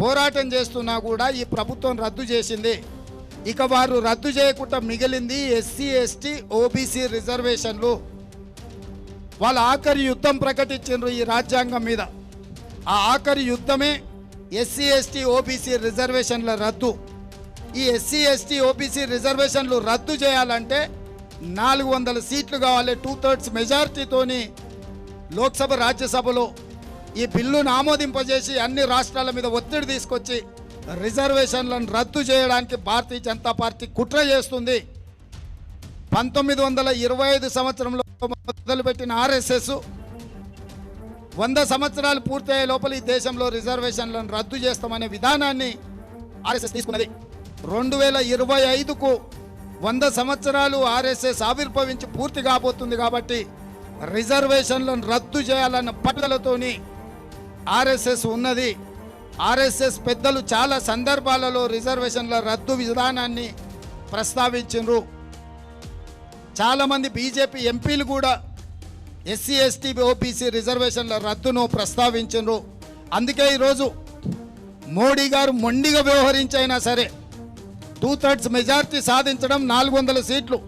పోరాటం చేస్తున్నా కూడా ఈ ప్రభుత్వం రద్దు చేసింది. ఇక వారు రద్దు చేయకుండా మిగిలింది ఎస్సీ ఎస్టీ ఓబీసీ రిజర్వేషన్లు. వాళ్ళ ఆఖరి యుద్ధం ప్రకటించారు ఈ రాజ్యాంగం మీద. ఆ ఆఖరి యుద్ధమే ఎస్సీ ఎస్టీ ఓబీసీ రిజర్వేషన్ల రద్దు. ఈ ఎస్సీ ఎస్టీ ఓబీసీ రిజర్వేషన్లు రద్దు చేయాలంటే నాలుగు వందల సీట్లు కావాలి. టూ థర్డ్స్ మెజారిటీతోని లోక్సభ రాజ్యసభలో ఈ బిల్లును ఆమోదింపజేసి అన్ని రాష్ట్రాల మీద ఒత్తిడి తీసుకొచ్చి రిజర్వేషన్లను రద్దు చేయడానికి భారతీయ జనతా పార్టీ కుట్ర చేస్తుంది. పంతొమ్మిది వందల ఇరవై ఐదు సంవత్సరంలో మొదలుపెట్టిన ఆర్ఎస్ఎస్ వంద సంవత్సరాలు పూర్తయ్యే లోపల ఈ దేశంలో రిజర్వేషన్లను రద్దు చేస్తామనే విధానాన్ని ఆర్ఎస్ఎస్ తీసుకున్నది. రెండు వేల ఇరవై ఐదుకు వంద సంవత్సరాలు ఆర్ఎస్ఎస్ ఆవిర్భవించి పూర్తి కాబోతుంది కాబట్టి రిజర్వేషన్లను రద్దు చేయాలన్న పట్టుదలతోని ఆర్ఎస్ఎస్ ఉన్నది. ఆర్ఎస్ఎస్ పెద్దలు చాలా సందర్భాలలో రిజర్వేషన్ల రద్దు విధానాన్ని ప్రస్తావించారు చాలామంది బీజేపీ ఎంపీలు కూడా ఎస్సీ ఎస్టీ ఓబీసీ రిజర్వేషన్ల రద్దును ప్రస్తావించారు అందుకే ఈరోజు మోడీ గారు మొండిగా వ్యవహరించైనా సరే టూ థర్డ్స్ మెజార్టీ సాధించడం నాలుగు వందల సీట్లు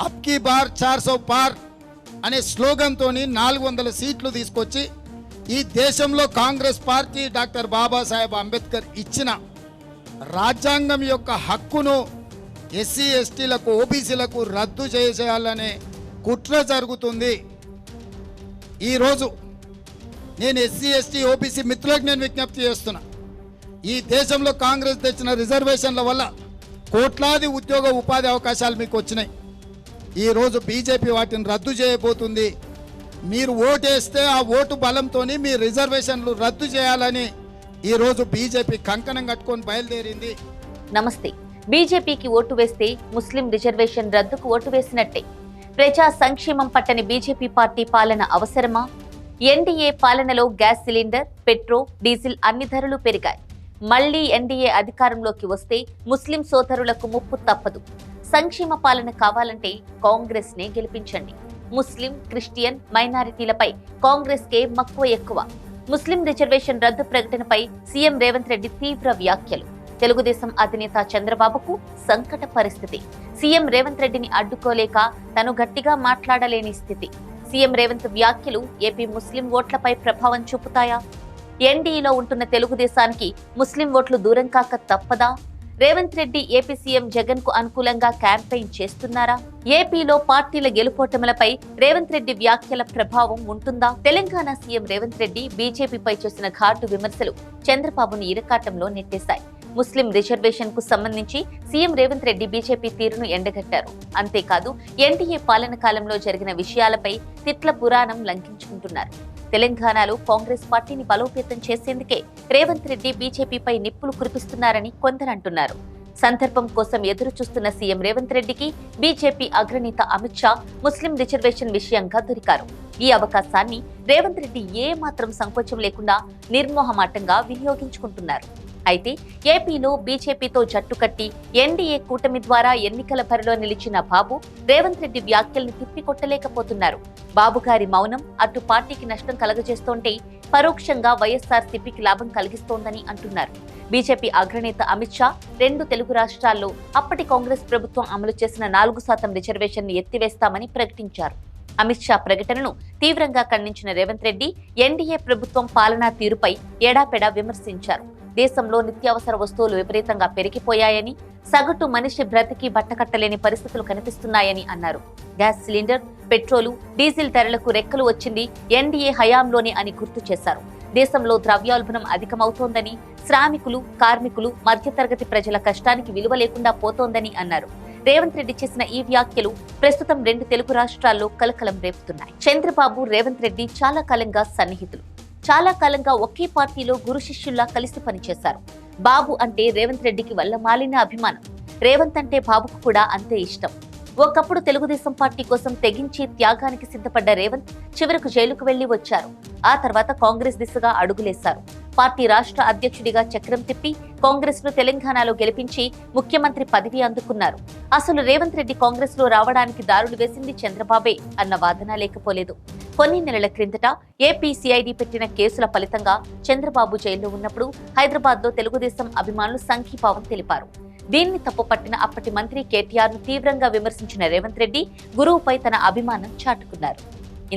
అప్కీ బార్ చార్ సో పార్ అనే స్లోగన్తో నాలుగు వందల సీట్లు తీసుకొచ్చి ఈ దేశంలో Congress party doctor Babasaheb Ambedkar ఇచ్చిన రాజ్యాంగం యొక్క హక్కును ఎస్సీ ఎస్టీలకు ఓబీసీలకు రద్దు చేసేయాలనే కుట్ర జరుగుతుంది. ఈరోజు నేను ఎస్సీ ఎస్టీ ఓబీసీ మిత్రులకు నేను విజ్ఞప్తి చేస్తున్నా. ఈ దేశంలో కాంగ్రెస్ తెచ్చిన రిజర్వేషన్ల వల్ల కోట్లాది ఉద్యోగ ఉపాధి అవకాశాలు మీకు వచ్చినాయి. ఈరోజు బీజేపీ వాటిని రద్దు చేయబోతుంది. మీరు ఓటేస్తే ఆ ఓటు బలంతో మీ రిజర్వేషన్లు రద్దు చేయాలని ఈరోజు బీజేపీ కంకణం కట్టుకొని బయలుదేరింది. నమస్తే. బీజేపీకి ఓటు వేస్తే ముస్లిం రిజర్వేషన్ రద్దుకు ఓటు వేసినట్టే. ప్రజా సంక్షేమం పట్టని బీజేపీ పార్టీ పాలన అవసరమా? ఎన్డీఏ పాలనలో గ్యాస్ సిలిండర్ పెట్రోల్ డీజిల్ అన్ని ధరలు పెరిగాయి. మళ్ళీ ఎన్డీఏ అధికారంలోకి వస్తే ముస్లిం సోదరులకు ముప్పు తప్పదు. సంక్షేమ పాలన కావాలంటే కాంగ్రెస్ నే గెలిపించండి. ముస్లిం క్రిస్టియన్ మైనారిటీలపై కాంగ్రెస్ కే మక్కువ ఎక్కువ. ముస్లిం రిజర్వేషన్ రద్దు ప్రకటనపై సీఎం రేవంత్ రెడ్డి తీవ్ర వ్యాఖ్యలు. తెలుగుదేశం అధినేత చంద్రబాబుకు సంకట పరిస్థితి. సీఎం రేవంత్ రెడ్డిని అడ్డుకోలేక తను గట్టిగా మాట్లాడలేని స్థితి. సీఎం రేవంత్ వ్యాఖ్యలు ఏపీ ముస్లిం ఓట్లపై ప్రభావం చూపుతాయా? ఎన్డీఏలో ఉంటున్న తెలుగుదేశానికి ముస్లిం ఓట్లు దూరం కాక తప్పదా? రేవంత్ రెడ్డి ఏపీ సీఎం జగన్కు అనుకూలంగా క్యాంపెయిన్ చేస్తున్నారా? ఏపీలో పార్టీల గెలుపోటములపై రేవంత్ రెడ్డి వ్యాఖ్యల ప్రభావం ఉంటుందా? తెలంగాణ సీఎం రేవంత్ రెడ్డి బీజేపీపై చేసిన ఘాటు విమర్శలు చంద్రబాబును ఇరకాటంలో నెట్టేశాయి. ముస్లిం రిజర్వేషన్కు సంబంధించి సీఎం రేవంత్ రెడ్డి బీజేపీ తీరును ఎండగట్టారు. అంతేకాదు ఎన్డీఏ పాలన కాలంలో జరిగిన విషయాలపై తిట్ల పురాణం లంకించుకుంటున్నారు తెలంగాణలో కాంగ్రెస్ పార్టీని బలోపేతం చేసేందుకే రేవంత్ రెడ్డి బీజేపీపై నిప్పులు కురిపిస్తున్నారని కొందరు అంటున్నారు. సందర్భం కోసం ఎదురు చూస్తున్న సీఎం రేవంత్ రెడ్డికి బీజేపీ అగ్రనేత అమిత్ షా ముస్లిం రిజర్వేషన్ విషయంగా దొరికారు. ఈ అవకాశాన్ని రేవంత్ రెడ్డి ఏమాత్రం సంకోచం లేకుండా నిర్మోహమాటంగా వినియోగించుకుంటున్నారు. అయితే ఏపీలో బీజేపీతో జట్టు కట్టి ఎన్డీఏ కూటమి ద్వారా ఎన్నికల బరిలో నిలిచిన బాబు రేవంత్ రెడ్డి వ్యాఖ్యల్ని తిప్పికొట్టలేకపోతున్నారు. బాబు గారి మౌనం అటు పార్టీకి నష్టం కలగజేస్తోంటే పరోక్షంగా వైఎస్ఆర్సీపీకి లాభం కలిగిస్తోందని అంటున్నారు. బీజేపీ అగ్రనేత అమిత్ షా రెండు తెలుగు రాష్ట్రాల్లో అప్పటి కాంగ్రెస్ ప్రభుత్వం అమలు చేసిన నాలుగు శాతం రిజర్వేషన్ ఎత్తివేస్తామని ప్రకటించారు. అమిత్ షా ప్రకటనను తీవ్రంగా ఖండించిన రేవంత్ రెడ్డి ఎన్డీఏ ప్రభుత్వం పాలనా తీరుపై ఎడాపెడా విమర్శించారు. దేశంలో నిత్యావసర వస్తువులు విపరీతంగా పెరిగిపోయాయని సగటు మనిషి బ్రతికి బట్టకట్టలేని పరిస్థితులు కనిపిస్తున్నాయని అన్నారు. గ్యాస్ సిలిండర్ పెట్రోలు డీజిల్ ధరలకు రెక్కలు వచ్చింది ఎన్డీఏ హయాంలోనే అని గుర్తు చేశారు. దేశంలో ద్రవ్యోల్బణం అధికమవుతోందని శ్రామికులు కార్మికులు మధ్యతరగతి ప్రజల కష్టానికి విలువ లేకుండా పోతోందని అన్నారు. రేవంత్ రెడ్డి చేసిన ఈ వ్యాఖ్యలు ప్రస్తుతం రెండు తెలుగు రాష్ట్రాల్లో కలకలం రేపుతున్నాయి. చంద్రబాబు రేవంత్ రెడ్డి చాలా కాలంగా సన్నిహితులు. చాలా కాలంగా ఒకే పార్టీలో గురు శిష్యుల్లా కలిసి పనిచేశారు. బాబు అంటే రేవంత్ రెడ్డికి వల్ల మాలిన అభిమానం. రేవంత్ అంటే బాబుకు కూడా అంతే ఇష్టం. ఒకప్పుడు తెలుగుదేశం పార్టీ కోసం తెగించి త్యాగానికి సిద్ధపడ్డ రేవంత్ చివరకు జైలుకు వెళ్ళి వచ్చారు. ఆ తర్వాత కాంగ్రెస్ దిశగా అడుగులేశారు. పార్టీ రాష్ట్ర అధ్యక్షుడిగా చక్రం తిప్పి కాంగ్రెస్ను తెలంగాణలో గెలిపించి ముఖ్యమంత్రి పదవి అందుకున్నారు. అసలు రేవంత్ రెడ్డి కాంగ్రెస్లో రావడానికి దారులు వేసింది చంద్రబాబే అన్న వాదన లేకపోలేదు. కొన్ని నెలల క్రిందట ఏపీ సిఐడి పెట్టిన కేసుల ఫలితంగా చంద్రబాబు జైల్లో ఉన్నప్పుడు హైదరాబాద్లో తెలుగుదేశం అభిమానులు సంఘీభావం తెలిపారు. దీన్ని తప్పుపట్టిన అప్పటి మంత్రి కేటీఆర్ను తీవ్రంగా విమర్శించిన రేవంత్ రెడ్డి గురువుపై తన అభిమానం చాటుకున్నారు.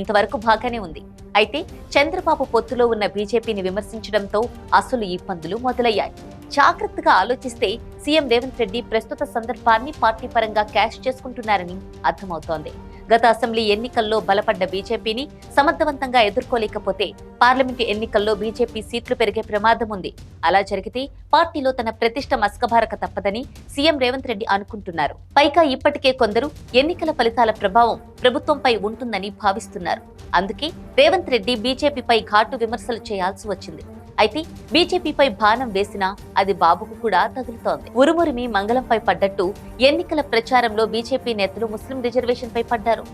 ఇంతవరకు బాగానే ఉంది. అయితే చంద్రబాబు పొత్తులో ఉన్న బీజేపీని విమర్శించడంతో అసలు ఇబ్బందులు మొదలయ్యాయి. జాగ్రత్తగా ఆలోచిస్తే సీఎం రేవంత్ రెడ్డి ప్రస్తుత సందర్భాన్ని పార్టీ పరంగా క్యాష్ చేసుకుంటున్నారని అర్థమవుతోంది. గత అసెంబ్లీ ఎన్నికల్లో బలపడ్డ బీజేపీని సమర్థవంతంగా ఎదుర్కోలేకపోతే పార్లమెంటు ఎన్నికల్లో బీజేపీ సీట్లు పెరిగే ప్రమాదం ఉంది. అలా జరిగితే పార్టీలో తన ప్రతిష్ట మస్కబారక తప్పదని సీఎం రేవంత్ రెడ్డి అనుకుంటున్నారు. పైగా ఇప్పటికే కొందరు ఎన్నికల ఫలితాల ప్రభావం ప్రభుత్వంపై ఉంటుందని భావిస్తున్నారు. అందుకే రేవంత్ రెడ్డి బీజేపీపై ఘాటు విమర్శలు చేయాల్సి వచ్చింది. అయితే బీజేపీపై బాణం వేసినా అది బాబుకు కూడా తగులుతోంది. ఉరుమురిమి మంగళంపై పడ్డట్టు ఎన్నికల ప్రచారంలో బీజేపీ నేతలు ముస్లిం రిజర్వేషన్పై పడ్డారు.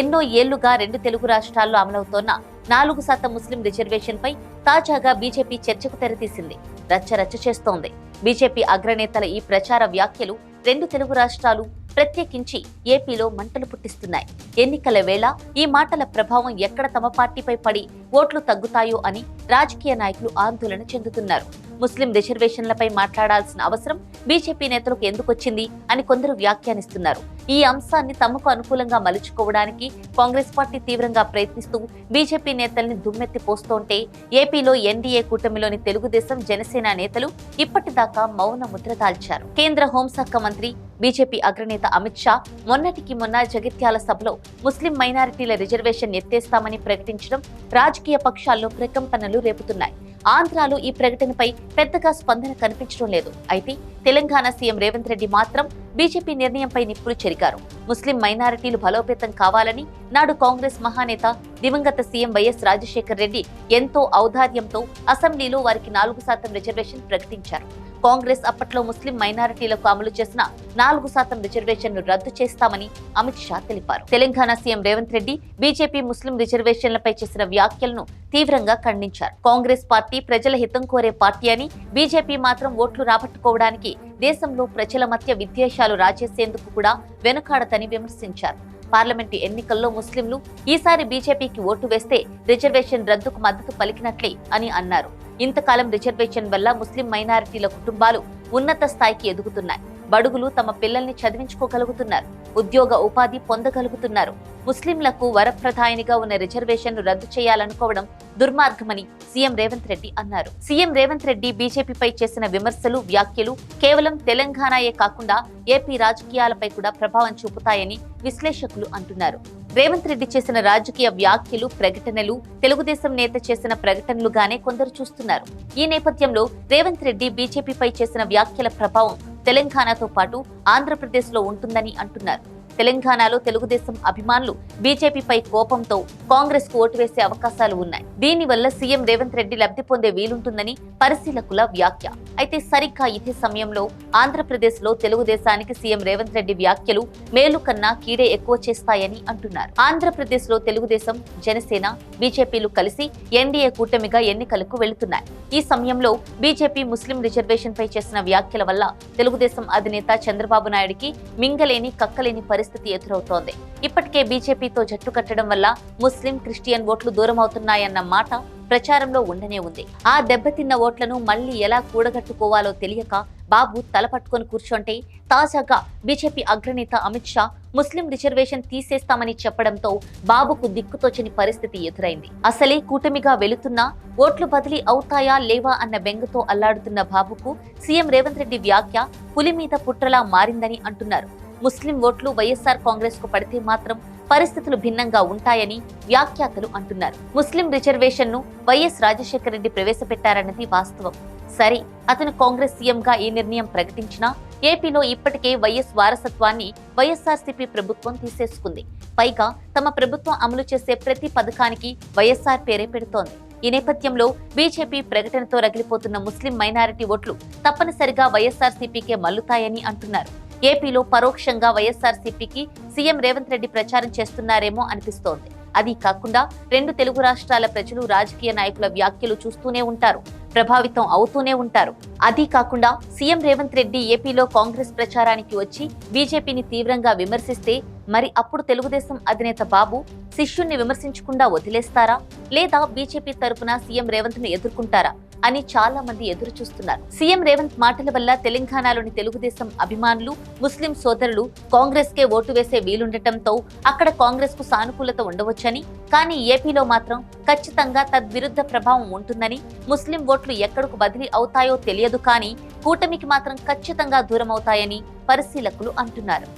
ఎన్నో ఏళ్ళుగా రెండు తెలుగు రాష్ట్రాల్లో అమలవుతోన్న నాలుగు శాతం ముస్లిం రిజర్వేషన్పై తాజాగా బీజేపీ చర్చకు తెరతీసింది. రచ్చ రచ్చ చేస్తోంది. బీజేపీ అగ్రనేతల ఈ ప్రచార వ్యాఖ్యలు రెండు తెలుగు రాష్ట్రాలు ప్రత్యేకించి ఏపీలో మంటలు పుట్టిస్తున్నాయి. ఎన్నికల వేళ ఈ మాటల ప్రభావం ఎక్కడ తమ పార్టీపై పడి ఓట్లు తగ్గుతాయో అని రాజకీయ నాయకులు ఆందోళన చెందుతున్నారు. ముస్లిం రిజర్వేషన్లపై మాట్లాడాల్సిన అవసరం బీజేపీ నేతలకు ఎందుకొచ్చింది అని కొందరు వ్యాఖ్యానిస్తున్నారు. ఈ అంశాన్ని తమకు అనుకూలంగా మలుచుకోవడానికి కాంగ్రెస్ పార్టీ తీవ్రంగా ప్రయత్నిస్తూ బీజేపీ నేతల్ని దుమ్మెత్తి పోస్తోంటే ఏపీలో ఎన్డీఏ కూటమిలోని తెలుగుదేశం జనసేన నేతలు ఇప్పటిదాకా మౌన ముద్ర దాల్చారు. కేంద్ర హోంశాఖ మంత్రి బీజేపీ అగ్రనేత అమిత్ షా మొన్నటికి మొన్న జగిత్యాల సభలో ముస్లిం మైనారిటీల రిజర్వేషన్ ఎత్తేస్తామని ప్రకటించడం రాజకీయ పక్షాల్లో ప్రకంపనలు రేపుతున్నాయి. ఆంధ్రాలో ఈ ప్రకటనపై పెద్దగా స్పందన కనిపించడం లేదు. అయితే తెలంగాణ సీఎం రేవంత్ రెడ్డి మాత్రం బీజేపీ నిర్ణయంపై నిప్పులు చెరిగారు. ముస్లిం మైనారిటీలు బలోపేతం కావాలని నాడు కాంగ్రెస్ మహానేత దివంగత సీఎం వైఎస్ రాజశేఖర్ రెడ్డి ఎంతో ఔదార్యంతో అసెంబ్లీలో వారికి నాలుగు శాతం రిజర్వేషన్ ప్రకటించారు. కాంగ్రెస్ అప్పట్లో ముస్లిం మైనారిటీలకు అమలు చేసిన నాలుగు శాతం రిజర్వేషన్ను రద్దు చేస్తామని అమిత్ షా తెలిపారు. తెలంగాణ సీఎం రేవంత్ రెడ్డి బీజేపీ ముస్లిం రిజర్వేషన్లపై చేసిన వ్యాఖ్యలను తీవ్రంగా ఖండించారు. కాంగ్రెస్ పార్టీ ప్రజల హితం కోరే పార్టీ అని బీజేపీ మాత్రం ఓట్లు రాబట్టుకోవడానికి దేశంలో ప్రజల మధ్య విద్వేషాలు రాజేసేందుకు కూడా వెనుకాడదని విమర్శించారు. పార్లమెంటు ఎన్నికల్లో ముస్లింలు ఈసారి బీజేపీకి ఓటు వేస్తే రిజర్వేషన్ రద్దుకు మద్దతు పలికినట్లే అని అన్నారు. ఇంతకాలం రిజర్వేషన్ వల్ల ముస్లిం మైనారిటీల కుటుంబాలు ఉన్నత స్థాయికి ఎదుగుతున్నాయి. బడుగులు తమ పిల్లల్ని చదివించుకోగలుగుతున్నారు. ఉద్యోగ ఉపాధి పొందగలుగుతున్నారు. ముస్లింలకు వరప్రధాయినిగా ఉన్న రిజర్వేషన్ను రద్దు చేయాలనుకోవడం దుర్మార్గమని సీఎం రేవంత్ రెడ్డి అన్నారు. సీఎం రేవంత్ రెడ్డి బీజేపీపై చేసిన విమర్శలు వ్యాఖ్యలు కేవలం తెలంగాణయే కాకుండా ఏపీ రాజకీయాలపై కూడా ప్రభావం చూపుతాయని విశ్లేషకులు అంటున్నారు. రేవంత్ రెడ్డి చేసిన రాజకీయ వ్యాఖ్యలు ప్రకటనలు తెలుగుదేశం నేత చేసిన ప్రకటనలుగానే కొందరు చూస్తున్నారు. ఈ నేపథ్యంలో రేవంత్ రెడ్డి బీజేపీపై చేసిన వ్యాఖ్యల ప్రభావం తెలంగాణతో పాటు ఆంధ్రప్రదేశ్లో ఉంటుందని అంటున్నారు. తెలంగాణలో తెలుగుదేశం అభిమానులు బీజేపీపై కోపంతో కాంగ్రెస్కు ఓటు వేసే అవకాశాలు ఉన్నాయి. దీనివల్ల సీఎం రేవంత్ రెడ్డి లబ్ధి పొందే వీలుంటుందని పరిశీలకుల వ్యాఖ్య. అయితే సరిగ్గా ఇదే సమయంలో ఆంధ్రప్రదేశ్లో తెలుగుదేశానికి సీఎం రేవంత్ రెడ్డి వ్యాఖ్యలు మేలు కన్నా కీడే ఎక్కువ చేస్తాయని అంటున్నారు. ఆంధ్రప్రదేశ్లో తెలుగుదేశం జనసేన బీజేపీలు కలిసి ఎన్డీఏ కూటమిగా ఎన్నికలకు వెళుతున్నాయి. ఈ సమయంలో బీజేపీ ముస్లిం రిజర్వేషన్ పై చేసిన వ్యాఖ్యల వల్ల తెలుగుదేశం అధినేత చంద్రబాబు నాయుడికి మింగలేని కక్కలేని పరిస్థితి ఎదురవుతోంది. ఇప్పటికే బీజేపీతో జట్టు కట్టడం వల్ల ముస్లిం క్రిస్టియన్ ఓట్లు దూరం అవుతున్నాయన్న మాట ప్రచారంలో ఉండనే ఉంది. ఆ దెబ్బతిన్న ఓట్లను మళ్ళీ ఎలా కూడగట్టుకోవాలో తెలియక బాబు తలపట్టుకొని కూర్చుంటే తాజాగా బీజేపీ అగ్రనేత అమిత్ షా ముస్లిం రిజర్వేషన్ తీసేస్తామని చెప్పడంతో బాబుకు దిక్కుతోచని పరిస్థితి ఎదురైంది. అసలే కూటమిగా వెళుతున్నా ఓట్లు బదిలీ అవుతాయా లేవా అన్న బెంగతో అల్లాడుతున్న బాబుకు సీఎం రేవంత్ రెడ్డి వ్యాఖ్య పులి మీద పుట్రలా మారిందని అంటున్నారు. ముస్లిం ఓట్లు వైఎస్ఆర్ కాంగ్రెస్కు పడితే మాత్రం పరిస్థితులు భిన్నంగా ఉంటాయని వ్యాఖ్యాతలు అంటున్నారు. ముస్లిం రిజర్వేషన్ను వైఎస్ రాజశేఖర రెడ్డి ప్రవేశపెట్టారన్నది వాస్తవం. సరే అతను కాంగ్రెస్ సీఎంగా ఏ నిర్ణయం ప్రకటించినా ఏపీలో ఇప్పటికే వైఎస్ వారసత్వాన్ని వైఎస్ఆర్సీపీ ప్రభుత్వం తీసేసుకుంది. పైగా తమ ప్రభుత్వం అమలు చేసే ప్రతి పథకానికి వైఎస్ఆర్ పేరే పెడుతోంది. ఈ నేపథ్యంలో బీజేపీ ప్రకటనతో రగిలిపోతున్న ముస్లిం మైనారిటీ ఓట్లు తప్పనిసరిగా వైఎస్ఆర్సీపీకే మల్లుతాయని అంటున్నారు. ఏపీలో పరోక్షంగా వైఎస్ఆర్సీపీకి సీఎం రేవంత్ రెడ్డి ప్రచారం చేస్తున్నారేమో అనిపిస్తోంది. అది కాకుండా రెండు తెలుగు రాష్ట్రాల ప్రజలు రాజకీయ నాయకుల వ్యాఖ్యలు చూస్తూనే ఉంటారు ప్రభావితం అవుతూనే ఉంటారు. అది కాకుండా సీఎం రేవంత్ రెడ్డి ఏపీలో కాంగ్రెస్ ప్రచారానికి వచ్చి బీజేపీని తీవ్రంగా విమర్శిస్తే మరి అప్పుడు తెలుగుదేశం అధినేత బాబు శిష్యుణ్ణి విమర్శించకుండా వదిలేస్తారా? లేదా బీజేపీ తరపున సీఎం రేవంత్ను ఎదుర్కొంటారా? అని చాలా మంది ఎదురు చూస్తున్నారు. సీఎం రేవంత్ మాటల వల్ల తెలంగాణలోని తెలుగుదేశం అభిమానులు ముస్లిం సోదరులు కాంగ్రెస్ కే ఓటు వేసే వీలుండటంతో అక్కడ కాంగ్రెస్కు సానుకూలత ఉండవచ్చని కానీ ఏపీలో మాత్రం ఖచ్చితంగా తద్విరుద్ధ ప్రభావం ఉంటుందని ముస్లిం ఓట్లు ఎక్కడకు బదిలీ అవుతాయో తెలియదు కానీ కూటమికి మాత్రం ఖచ్చితంగా దూరమవుతాయని పరిశీలకులు అంటున్నారు.